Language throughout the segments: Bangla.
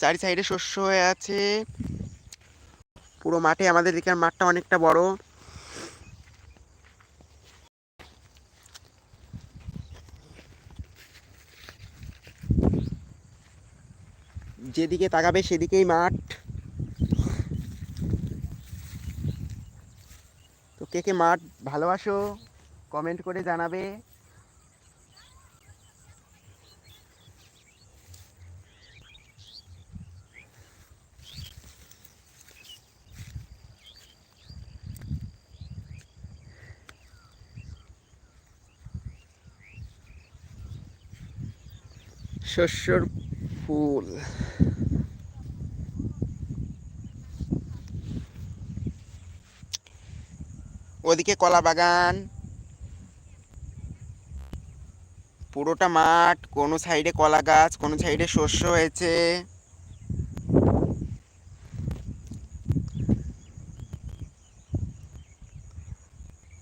চারি সাইডে শস্য হয়ে আছে। পুরো মাঠে আমাদের এখানে মাঠটা অনেকটা বড়। যেদিকে তাকাবে সেদিকেই মাঠ। তো কে কে মাঠ ভালোবাসো কমেন্ট করে জানাবে। শস্যর ফুল। ওদিকে কলা বাগান। পুরোটা মাঠ, কোনো সাইডে কলা গাছ, কোনো সাইডে শস্য হয়েছে।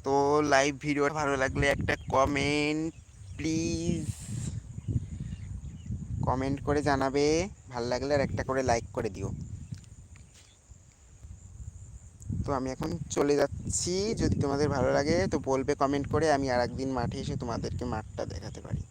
তো লাইভ ভিডিও ভালো লাগলে একটা কমেন্ট প্লিজ কমেন্ট করে জানাবে। ভালো লাগলে আর একটা করে লাইক করে দিও। তো আমি এখন চলে যাচ্ছি। যদি তোমাদের ভালো লাগে তো বলবে কমেন্ট করে, আমি আর একদিন মাঠে এসে তোমাদেরকে মাঠটা দেখাতে পারি।